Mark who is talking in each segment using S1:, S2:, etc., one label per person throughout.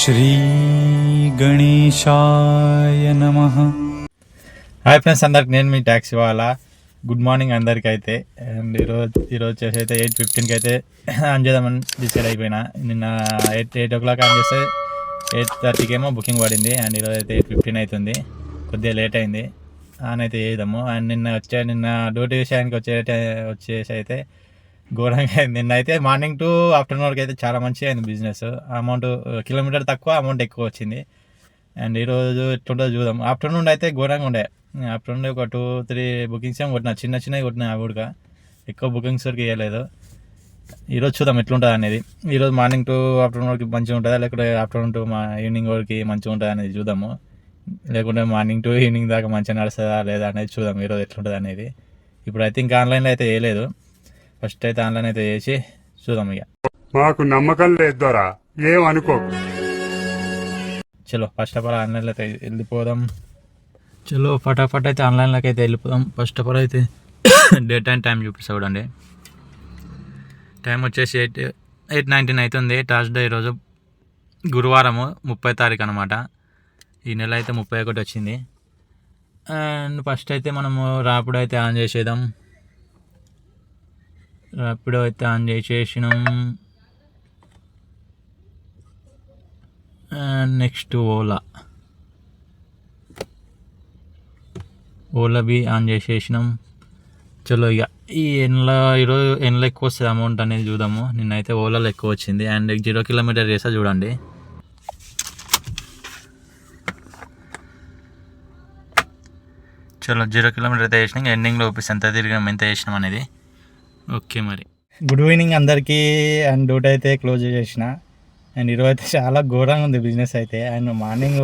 S1: శ్రీగణేశాయ నమ.
S2: Hi friends అందరికి నేను మీ ట్యాక్సీ వాళ్ళ. గుడ్ మార్నింగ్ అందరికీ అయితే అండ్ ఈరోజు ఈరోజు వచ్చేసి అయితే ఎయిట్ ఫిఫ్టీన్కి అయితే ఆన్ చేద్దామని డిసైడ్ అయిపోయినా. నిన్న eight eight o'clock on చేస్తే ఎయిట్ థర్టీకి ఏమో బుకింగ్ పడింది. అండ్ ఈరోజు అయితే ఎయిట్ ఫిఫ్టీన్ అవుతుంది కొద్దిగా లేట్ అయింది. ఆన్ అయితే చేద్దాము. అండ్ నిన్న వచ్చే నిన్న డ్యూటీ విషయానికి వచ్చే వచ్చేసి అయితే ఘోరంగా అయింది. నిన్న అయితే మార్నింగ్ టు ఆఫ్టర్నూన్ వరకు అయితే చాలా మంచిగా అయింది బిజినెస్ అమౌంట్ కిలోమీటర్ తక్కువ అమౌంట్ ఎక్కువ వచ్చింది. అండ్ ఈరోజు ఎట్లుంటుందో చూద్దాం. ఆఫ్టర్నూన్ అయితే ఘోరంగా ఉండే. ఆఫ్టర్నూన్ ఒక టూ త్రీ బుకింగ్స్ ఏమి కొట్టిన. చిన్న చిన్నవి కొట్టిన అవి కూడా ఎక్కువ బుకింగ్స్ వరకు వేయలేదు ఈరోజు చూద్దాం ఎట్లుంటుంది అనేది. ఈరోజు మార్నింగ్ టు ఆఫ్టర్నూన్ వరకు మంచిగా ఉంటుందా? లేకుంటే ఆఫ్టర్నూన్ టు మా ఈవినింగ్ వరకు మంచిగా ఉంటుందా అనేది చూద్దాము. లేకుంటే మార్నింగ్ టు ఈవినింగ్ దాకా మంచిగా నడుస్తుందా లేదా అనేది చూద్దాం. ఈరోజు ఎట్లుంటుంది అనేది. ఇప్పుడు ఇంకా ఆన్లైన్లో అయితే వేయలేదు. ఫస్ట్ అయితే ఆన్లైన్ అయితే చేసి చూద్దాం ఇక.
S3: మాకు నమ్మకం లేదు దొరా.
S2: చలో ఫస్ట్ ఆఫ్ ఆల్ ఆన్లైన్లో అయితే వెళ్ళిపోదాం. చలో ఫటాఫట్ అయితే ఆన్లైన్లోకి అయితే వెళ్ళిపోదాం. ఫస్ట్ ఆఫ్ ఆల్ అయితే డేట్ అండ్ టైం చూపిస్తా చూడండి. టైం వచ్చేసి ఎయిట్ ఎయిట్ నైన్టీన్ అవుతుంది. థర్స్డే ఈరోజు గురువారము ముప్పై తారీఖు అనమాట ఈ నెల అయితే ముప్పై ఒకటి వచ్చింది. అండ్ ఫస్ట్ అయితే మనము రాపిడో అయితే ఆన్ చేసేద్దాం. రాపిడో అయితే on చేసేసినాం next Ola. Ola B on చేసేసినాం. చలో ఇక ఈ ఎన్ల ఈరోజు ఎన్ల ఎక్కువ వస్తుంది అమౌంట్ అనేది చూద్దాము. నిన్నైతే ఓలాలో ఎక్కువ వచ్చింది. అండ్ జీరో కిలోమీటర్ చేసా చూడండి. చలో జీరో కిలోమీటర్ అయితే వేసినాం ఎండింగ్లో చూపిస్తాం ఎంత తిరిగినాం ఎంత వేసినాం అనేది. ఓకే మరి. గుడ్ ఈవినింగ్ అందరికీ. అండ్ డ్యూటీ అయితే క్లోజ్ చేసిన అండ్ ఈరోజు అయితే చాలా ఘోరంగా ఉంది బిజినెస్ అయితే. అండ్ మార్నింగ్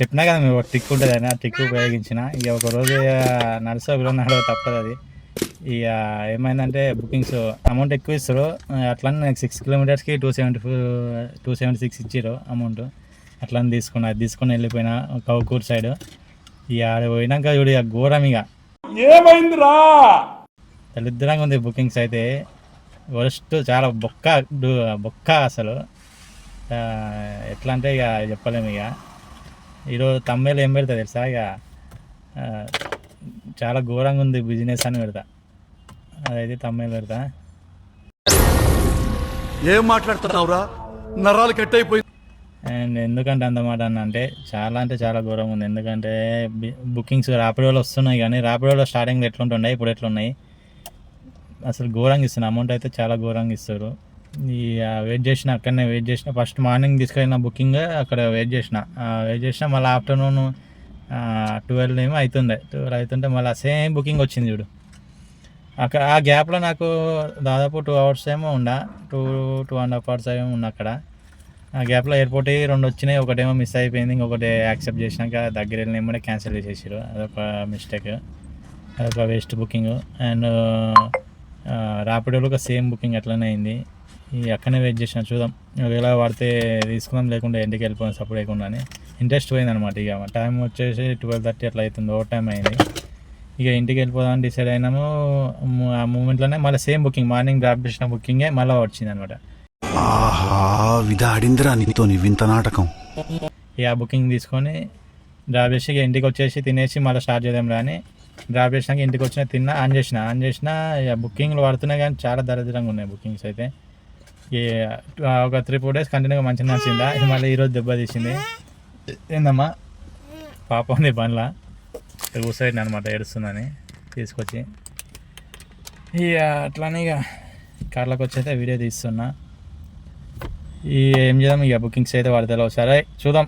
S2: చెప్పినా కదా మేము టిక్ ఉంటుంది అని ఆ టిక్ ఉపయోగించిన. ఇక ఒక రోజు నడుసు ఒక రోజు నడవ తప్పదు అది. ఇక ఏమైందంటే బుకింగ్స్ అమౌంట్ ఎక్కువ ఇస్తారు. అట్లా నాకు six కిలోమీటర్స్కి two seventy two seventy six ఇచ్చారు అమౌంట్ అట్లా తీసుకున్నా అది తీసుకొని వెళ్ళిపోయినా కౌకూర్ సైడ్ ఇక ఆడ పోయినాక చూడు ఇక ఘోరం ఇక.
S3: ఏమైందిరా?
S2: దరిద్రంగా ఉంది బుకింగ్స్ అయితే. వరస్ట్ చాలా బొక్క బొక్క అసలు. ఎట్లా అంటే ఇక చెప్పలేము ఇక ఈరోజు తమ్మేలు ఏం పెడతా తెలుసా ఇక చాలా ఘోరంగా ఉంది బిజినెస్ అని పెడతా. అదైతే తమ్మేలు పెడతా?
S4: ఏం మాట్లాడుతున్నావురా? నరాలు కట్ అయిపోయి
S2: అండ్ ఎందుకంటే అంతమాట అన్న అంటే చాలా అంటే చాలా ఘోరంగా ఉంది ఎందుకంటే బుకింగ్స్ ర్యాపిడోలో వస్తున్నాయి కానీ ర్యాపిడోలో స్టార్టింగ్లో ఎట్లుంటున్నాయి ఇప్పుడు ఎట్లున్నాయి? అసలు ఘోరంగా ఇస్తున్నారు అమౌంట్ అయితే చాలా ఘోరంగా ఇస్తారు. ఈ వెయిట్ చేసిన అక్కడనే వెయిట్ చేసిన ఫస్ట్ మార్నింగ్ తీసుకెళ్ళిన బుకింగ్ అక్కడ వెయిట్ చేసిన. వెయిట్ చేసిన మళ్ళీ ఆఫ్టర్నూన్ ట్వెల్వ్ ఏమో అవుతుండే ట్వెల్వ్ అవుతుంటే మళ్ళీ సేమ్ బుకింగ్ వచ్చింది చూడు. అక్కడ ఆ గ్యాప్లో నాకు దాదాపు టూ అవర్స్ ఏమో ఉండా. Two two and half hours ఏమో ఉన్నా అక్కడ. ఆ గ్యాప్లో ఎయిర్పోర్ట్ రెండు వచ్చినాయి. ఒకటేమో మిస్ అయిపోయింది. ఇంకొకటి యాక్సెప్ట్ చేసినాక దగ్గర వెళ్ళిన ఏమో క్యాన్సిల్ చేసేసారు అదొక మిస్టేక్ అదొక వేస్ట్ బుకింగ్ అండ్ ర్యాపిడోలో ఒక సేమ్ బుకింగ్ అట్లనే అయింది. ఈ అక్కడనే వెయిట్ చేసిన చూద్దాం. ఒకవేళ పడితే తీసుకుందాం లేకుండా ఇంటికి వెళ్ళిపోయిన సపోర్ట్ లేకుండా అని ఇంట్రెస్ట్ పోయింది అనమాట ఇక. టైం వచ్చేసి ట్వెల్వ్ థర్టీ అట్లా అవుతుంది ఓవర్ టైం అయింది. ఇక ఇంటికి వెళ్ళిపోదామని డిసైడ్ అయినాము. ఆ మూమెంట్లోనే మళ్ళీ సేమ్ బుకింగ్ మార్నింగ్ డ్రాప్ చేసిన బుకింగే మళ్ళీ వచ్చింది అనమాట
S4: నీతో వింత నాటకం.
S2: ఇక బుకింగ్ తీసుకొని డ్రాప్ చేసి ఇక ఇంటికి వచ్చేసి తినేసి మళ్ళీ స్టార్ట్ చేద్దాం రాని డ్రాప్ చేసినాక ఇంటికి వచ్చిన తిన్నా ఆన్ చేసిన ఆన్ చేసిన ఇక బుకింగ్లు పడుతున్నాయి కానీ చాలా దరిద్రంగా ఉన్నాయి బుకింగ్స్ అయితే. ఒక త్రీ ఫోర్ డేస్ కంటిన్యూగా మంచిగా నచ్చిందా మళ్ళీ ఈరోజు దెబ్బ తీసింది. ఏందమ్మా? పాప ఉంది బండ్ల. కూర్చోండి అనమాట ఏడుస్తుందని తీసుకొచ్చి. ఇక అట్లానే ఇక కార్లకు వచ్చి అయితే వీడియో తీస్తున్నా. ఈ ఏం చేద్దాం? ఇక బుకింగ్స్ అయితే పడతాయి సరే చూద్దాం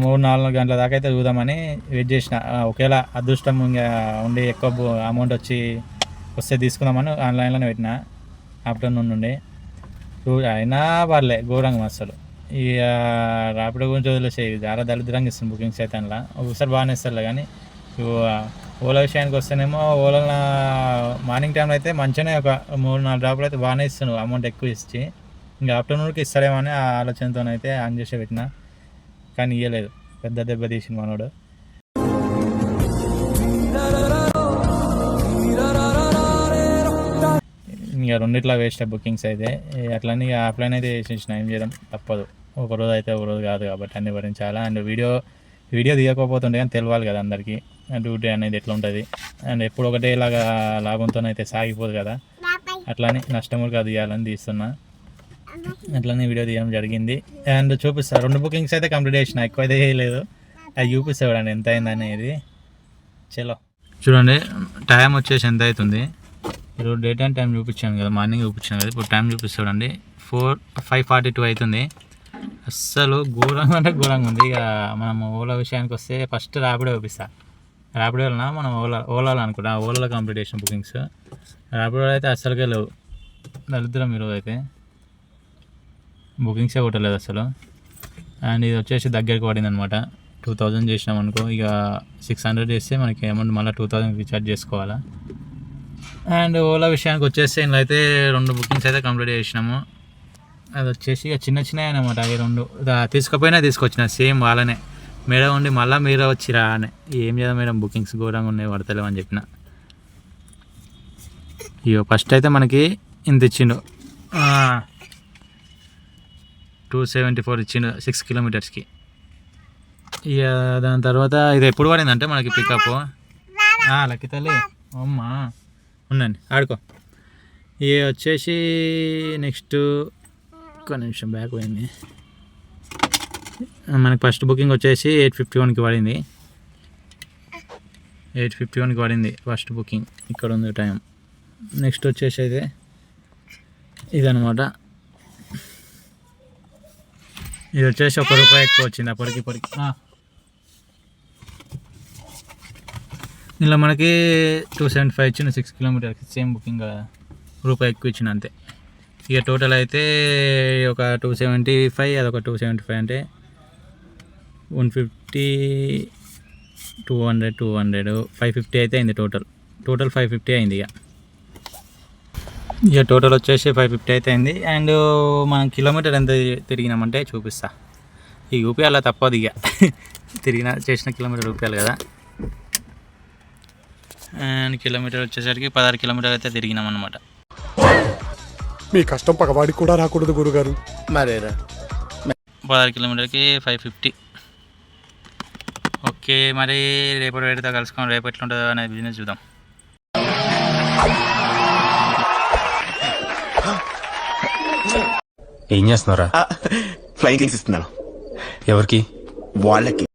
S2: మూడు నాలుగు గంటల దాకా అయితే చూద్దామని వెయిట్ చేసిన. ఒకవేళ అదృష్టం ఇంకా ఉండి ఎక్కువ అమౌంట్ వచ్చి వస్తే తీసుకుందామని ఆన్లైన్లోనే పెట్టిన. ఆఫ్టర్నూన్ నుండి. అయినా పర్లే ఘోరంగా అసలు. ఈ రాపిడో గురించి వదిలేసే చాలా దరిద్రంగా ఇస్తుంది బుకింగ్స్ అయితే అందులో ఒకసారి బాగానే ఇస్తారులే కానీ ఓలా విషయానికి వస్తేనేమో ఓలా మార్నింగ్ టైంలో అయితే మంచిగానే ఒక మూడు నాలుగు డ్రాపులు అయితే బాగానే ఇస్తున్నావు అమౌంట్ ఎక్కువ ఇచ్చి. ఇంకా ఆఫ్టర్నూన్కి ఇస్తారేమో అని ఆ ఆలోచనతో అయితే ఆన్ చేసి పెట్టిన. కానీ ఇవ్వలేదు పెద్ద దెబ్బ తీసింది మనోడు. ఇంకా రెండిట్లా వేస్ట్ బుకింగ్స్ అయితే. అట్లనే ఆఫ్లైన్ అయితే వేసేసిన ఏం చేయడం? తప్పదు. ఒక రోజు అయితే ఒక రోజు కాదు కాబట్టి అన్ని భరించాలా? అండ్ వీడియో వీడియో తీయకపోతుండే కానీ తెలియాలి కదా అందరికీ. డ్యూటీ అనేది ఎట్లా ఉంటుంది? అండ్ ఎప్పుడు ఒకటే ఇలాగా లాభంతోనైతే సాగిపోదు కదా. అట్లానే నష్టము కాదు తీయాలని తీస్తున్నా. అట్లనే వీడియో తీయడం జరిగింది. అండ్ చూపిస్తా రెండు బుకింగ్స్ అయితే కంప్లీట్ చేసిన ఎక్కువ అయితే చేయలేదు. అది చూపిస్తాడండి ఎంత అయింది అనేది. చలో. చూడండి టైం వచ్చేసి ఎంత అవుతుంది. ఈరోజు డే టైం టైం చూపించాను కదా మార్నింగ్ చూపించాను కదా ఇప్పుడు టైం చూపిస్తాడండి ఫోర్ ఫైవ్ ఫార్టీ టూ అవుతుంది. అస్సలు ఘోరంగా అంటే ఘోరంగా ఉంది. ఇక మనం ఓలా విషయానికి వస్తే ఫస్ట్ ర్యాపిడో చూపిస్తా. ర్యాపిడో వలన మనం ఓలా ఓలాలో అనుకుంటా ఓలాలో కంప్లీట్ చేసిన బుకింగ్స్ ర్యాపిడో అయితే అస్సలకే లేవు. దరిద్రం ఈరోజు అయితే. బుకింగ్సే కొట్టలేదు అసలు. అండ్ ఇది వచ్చేసి దగ్గరికి పడింది అనమాట టూ థౌజండ్ చేసినాం అనుకో ఇక సిక్స్ హండ్రెడ్ చేస్తే మనకి అమౌంట్ మళ్ళీ టూ థౌజండ్ రీఛార్జ్ చేసుకోవాలా. అండ్ ఓలా విషయానికి వచ్చేసి ఇందులో అయితే రెండు బుకింగ్స్ అయితే కంప్లీట్ చేసినాము. అది వచ్చేసి ఇక చిన్న చిన్నవి అనమాట అవి రెండు. తీసుకుపోయినా తీసుకొచ్చిన సేమ్ వాళ్ళనే. మేడం ఉండి మళ్ళీ మీరే వచ్చిరా అని. ఏం చేద్దాం మేడం బుకింగ్స్ ఘోరంగా ఉన్నాయి పడతలేవు అని చెప్పిన. ఇగో ఫస్ట్ అయితే మనకి ఇంత ఇచ్చిండు. టూ సెవెంటీ ఫోర్ ఇచ్చిండు సిక్స్ కిలోమీటర్స్కి ఇక దాని తర్వాత ఇది ఎప్పుడు పడిందంటే మనకి పికప్ లక్కి తల్లి. అమ్మా. ఉండండి ఆడుకో. ఇక వచ్చేసి నెక్స్ట్ ఒక్క నిమిషం బ్యాక్ పోయింది. మనకి ఫస్ట్ బుకింగ్ వచ్చేసి ఎయిట్ ఫిఫ్టీ వన్కి పడింది. ఎయిట్ ఫిఫ్టీ వన్కి పడింది ఫస్ట్ బుకింగ్ ఇక్కడ ఉంది టైం నెక్స్ట్ వచ్చేసి అయితే ఇదనమాట. ఇది వచ్చేసి ఒక రూపాయి ఎక్కువ వచ్చింది అప్పటికి ఇప్పటికి ఇలా మనకి టూ సెవెంటీ ఫైవ్ ఇచ్చిన సిక్స్ కిలోమీటర్కి సేమ్ బుకింగ్ రూపాయి ఎక్కువ ఇచ్చిన అంతే. ఇక టోటల్ అయితే ఒక టూ సెవెంటీ ఫైవ్ అదొక టూ సెవెంటీ ఫైవ్ అంటే one fifty two hundred two hundred five fifty అయితే అయింది టోటల్. టోటల్ ఫైవ్ ఫిఫ్టీ అయింది ఇక. ఇక టోటల్ వచ్చేసి ఫైవ్ ఫిఫ్టీ అయితే అయింది. అండ్ మనం కిలోమీటర్ ఎంత తిరిగినామంటే చూపిస్తా. ఈ యూపీఐలో తప్పదు ఇక. తిరిగిన చేసిన కిలోమీటర్ రూపాయలు కదా. అండ్ కిలోమీటర్ వచ్చేసరికి పదహారు కిలోమీటర్ అయితే తిరిగినాం అనమాట
S1: మీ కష్టం పగవాడికి కూడా రాకూడదు గురుగారు.
S5: మరేరా?
S2: పదహారు కిలోమీటర్కి ఫైవ్ ఫిఫ్టీ ఓకే మరి రేపటి వేడితో కలుసుకొని రేపు ఎట్లుంటుందో అనే బిజినెస్ చూద్దాం.
S6: ఏం చేస్తున్నారా
S5: ఫ్లైంగ్ కిక్స్ ఇస్తున్నాను.
S6: ఎవరికి?
S5: వాళ్ళకి.